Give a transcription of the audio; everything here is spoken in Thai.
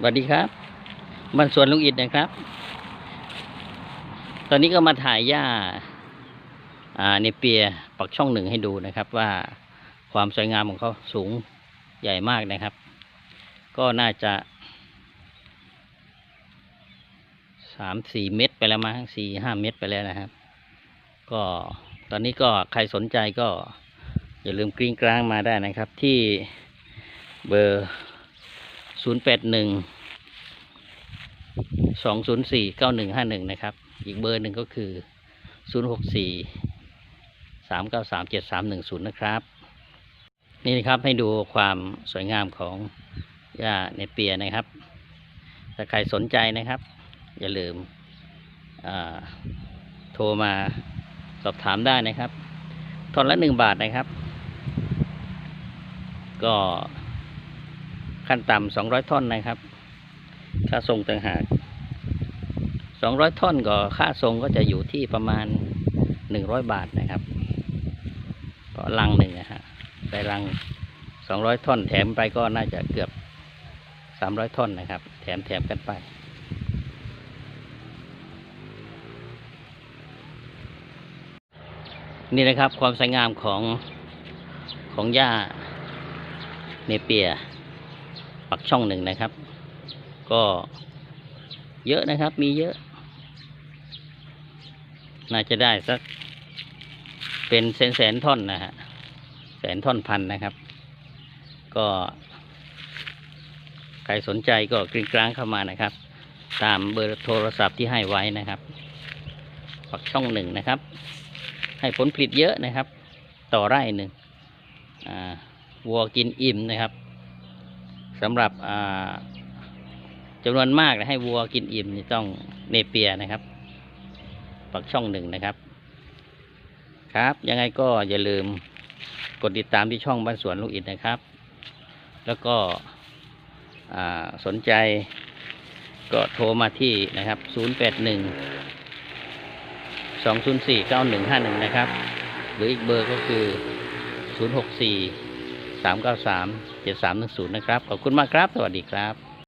สวัสดีครับบ้านสวนลุงอิดนะครับ ตอนนี้ก็มาถ่ายหญ้าอ่าเนเปียปักช่องหนึ่งให้ดูนะครับ ว่าความสวยงามของเขาสูงใหญ่มากนะครับ ก็น่าจะสามสี่เมตรไปแล้วมั้งสี่ห้าเมตรไปแล้วนะครับ ก็ตอนนี้ก็ใครสนใจก็อย่าลืมกริ้งกลางมาได้นะครับ ที่เบอร์ ศูนย์แปดหนึ่งสองศูนย์สี่เก้าหนึ่งห้าหนึ่งนะครับ อีกเบอร์หนึ่งก็คือศูนย์หกสี่สามเก้าสามเจ็ดสามหนึ่งศูนย์นะครับ นี่นะครับให้ดูความสวยงามของหญ้าเนเปียนะครับ ถ้าใครสนใจนะครับ อย่าลืมโทรมาสอบถามได้นะครับทอนละหนึ่งบาทนะครับ ก็ ขั้นต่ำสองร้อยท่อนนะครับ ค่าส่งต่างหากสองร้อยท่อนก็ค่าส่งก็จะอยู่ที่ประมาณหนึ่งร้อยบาทนะครับก็ลังหนึ่งนะฮะได้ลังสองร้อยท่อนแถมไปก็น่าจะเกือบสามร้อยท่อนนะครับ แถมแถมกันไปนี่นะครับความสวยงามของของหญ้าเนเปีย ปักช่องหนึ่งนะครับ ก็เยอะนะครับ มีเยอะ น่าจะได้สักเป็นแสนแสนท่อนนะฮะแสนท่อนพันนะครับ ก็ ใครสนใจก็กริ้งกลางเข้ามานะครับ ตามเบอร์โทรศัพท์ที่ให้ไว้นะครับ ปักช่องหนึ่งนะครับ ให้ผลผลิตเยอะนะครับ ต่อไร่หนึ่งวัวกินอิ่มนะครับ สำหรับอ่าจำนวนมากนะให้วัวกินอิ่มต้องเนเปียนะครับ ปักช่องหนึ่งนะครับ ครับ ยังไงก็อย่าลืมกดติดตามที่ช่องบ้านสวนลูกอิดนะครับ แล้วก็สนใจก็โทรมาที่นะครับ 081 204 9151 นะครับ หรืออีกเบอร์ก็คือ 064 393 7310นะครับ ขอบคุณมากครับ สวัสดีครับ